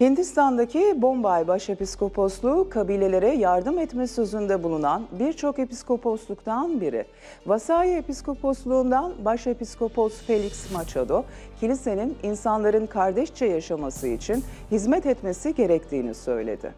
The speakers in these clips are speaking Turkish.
Hindistan'daki Bombay Başepiskoposluğu kabilelere yardım etme sözünde bulunan birçok episkoposluktan biri. Vasai Episkoposluğundan Başepiskopos Felix Machado, kilisenin insanların kardeşçe yaşaması için hizmet etmesi gerektiğini söyledi.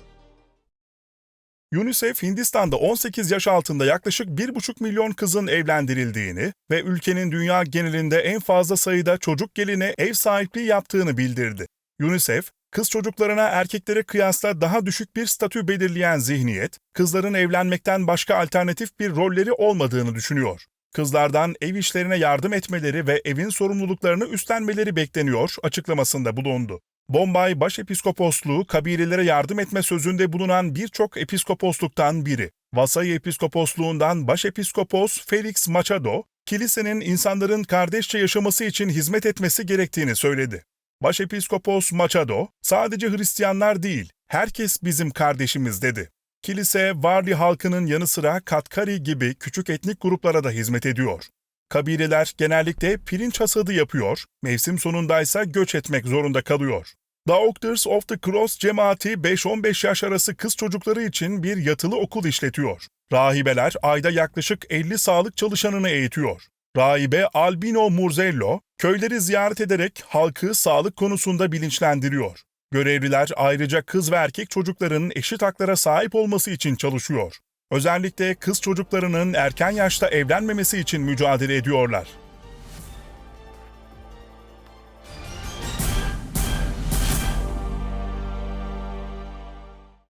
UNICEF Hindistan'da 18 yaş altında yaklaşık 1,5 milyon kızın evlendirildiğini ve ülkenin dünya genelinde en fazla sayıda çocuk geline ev sahipliği yaptığını bildirdi. UNICEF, kız çocuklarına erkeklere kıyasla daha düşük bir statü belirleyen zihniyet, kızların evlenmekten başka alternatif bir rolleri olmadığını düşünüyor. Kızlardan ev işlerine yardım etmeleri ve evin sorumluluklarını üstlenmeleri bekleniyor açıklamasında bulundu. Bombay Başepiskoposluğu kabilelere yardım etme sözünde bulunan birçok episkoposluktan biri. Vasai Episkoposluğundan Başepiskopos Felix Machado, kilisenin insanların kardeşçe yaşaması için hizmet etmesi gerektiğini söyledi. Başepiskopos Machado, sadece Hristiyanlar değil, herkes bizim kardeşimiz dedi. Kilise, Varli halkının yanı sıra Katkari gibi küçük etnik gruplara da hizmet ediyor. Kabileler genellikle pirinç hasadı yapıyor, mevsim sonundaysa göç etmek zorunda kalıyor. Doctors of the Cross cemaati 5-15 yaş arası kız çocukları için bir yatılı okul işletiyor. Rahibeler ayda yaklaşık 50 sağlık çalışanını eğitiyor. Rahibe Albino Murzello, köyleri ziyaret ederek halkı sağlık konusunda bilinçlendiriyor. Görevliler ayrıca kız ve erkek çocukların eşit haklara sahip olması için çalışıyor. Özellikle kız çocuklarının erken yaşta evlenmemesi için mücadele ediyorlar.